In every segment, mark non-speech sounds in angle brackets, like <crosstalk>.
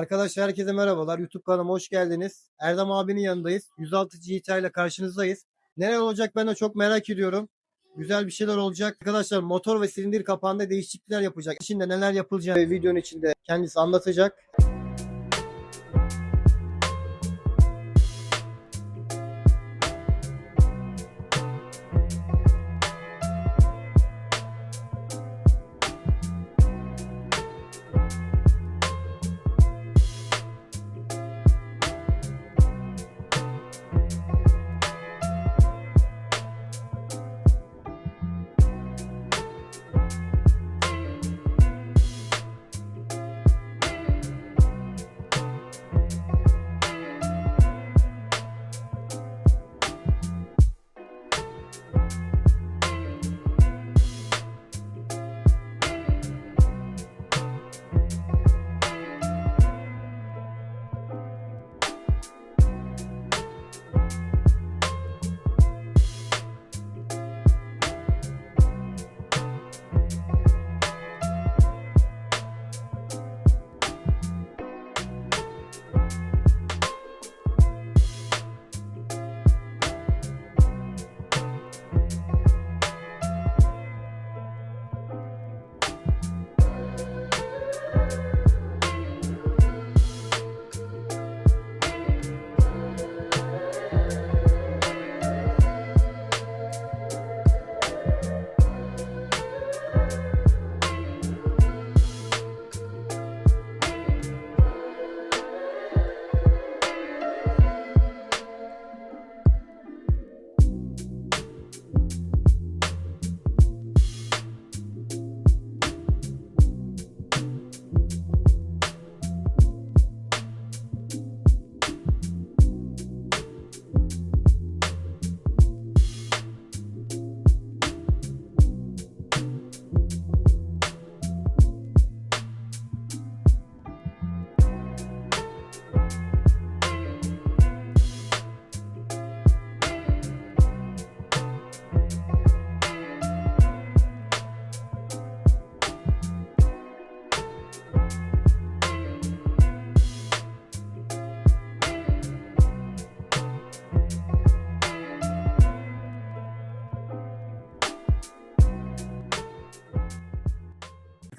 Arkadaşlar herkese merhabalar. YouTube kanalıma hoş geldiniz. Erdem abinin yanındayız. 106 GT ile karşınızdayız. Neler olacak ben de çok merak ediyorum. Güzel bir şeyler olacak. Arkadaşlar motor ve silindir kapağında değişiklikler yapacak. İçinde neler yapılacağını videonun içinde kendisi anlatacak.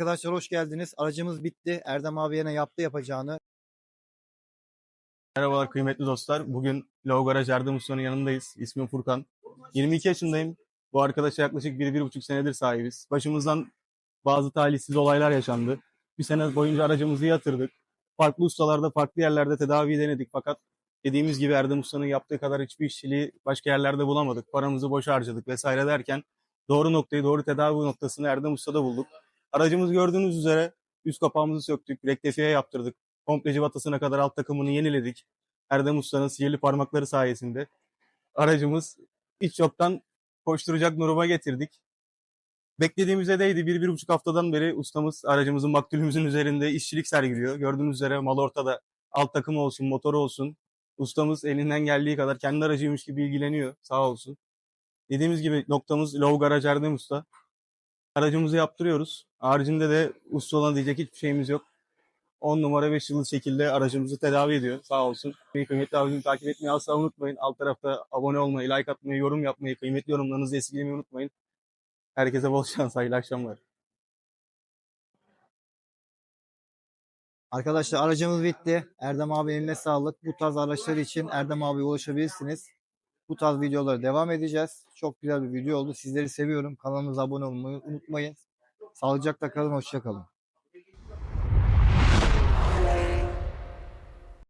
Arkadaşlar hoş geldiniz. Aracımız bitti. Erdem abiye ne yaptı yapacağını. Merhabalar kıymetli dostlar. Bugün Low Garaj Yardım Usta'nın yanındayız. İsmim Furkan. 22 yaşındayım. Bu arkadaşa yaklaşık 1-1,5 senedir sahibiz. Başımızdan bazı talihsiz olaylar yaşandı. Bir sene boyunca aracımızı yatırdık. Farklı ustalarda, farklı yerlerde tedavi denedik. Fakat dediğimiz gibi Erdem Usta'nın yaptığı kadar hiçbir işçiliği başka yerlerde bulamadık. Paramızı boş harcadık vesaire derken doğru noktayı, doğru tedavi noktasını Erdem Usta'da bulduk. Aracımız gördüğünüz üzere üst kapağımızı söktük, rektifiye yaptırdık. Komple cıvatasına kadar alt takımını yeniledik. Erdem Usta'nın sihirli parmakları sayesinde aracımız hiç yoktan koşturacak duruma getirdik. Beklediğimize değdi. Bir, bir buçuk haftadan beri ustamız aracımızın maktulümüzün üzerinde işçilik sergiliyor. Gördüğünüz üzere mal ortada. Alt takımı olsun, motoru olsun. Ustamız elinden geldiği kadar kendi aracıymış gibi ilgileniyor. Sağ olsun. Dediğimiz gibi noktamız Low Garaj Erdem Usta. Aracımızı yaptırıyoruz. Haricinde de usta olan diyecek hiçbir şeyimiz yok. 10 numara 5 yıldız şekilde aracımızı tedavi ediyor. Sağ olsun. Kıymetli abicim takip etmeyi asla unutmayın. Alt tarafta abone olmayı, like atmayı, yorum yapmayı, kıymetli yorumlarınızı esirgemeyi unutmayın. Herkese bol <laughs> şans, hayırlı akşamlar. Arkadaşlar aracımız bitti. Erdem abi eline sağlık. Bu tarz araçlar için Erdem abiye ulaşabilirsiniz. Bu tarz videolara devam edeceğiz. Çok güzel bir video oldu. Sizleri seviyorum. Kanalımıza abone olmayı unutmayın. Sağlıcakla kalın. Hoşça kalın.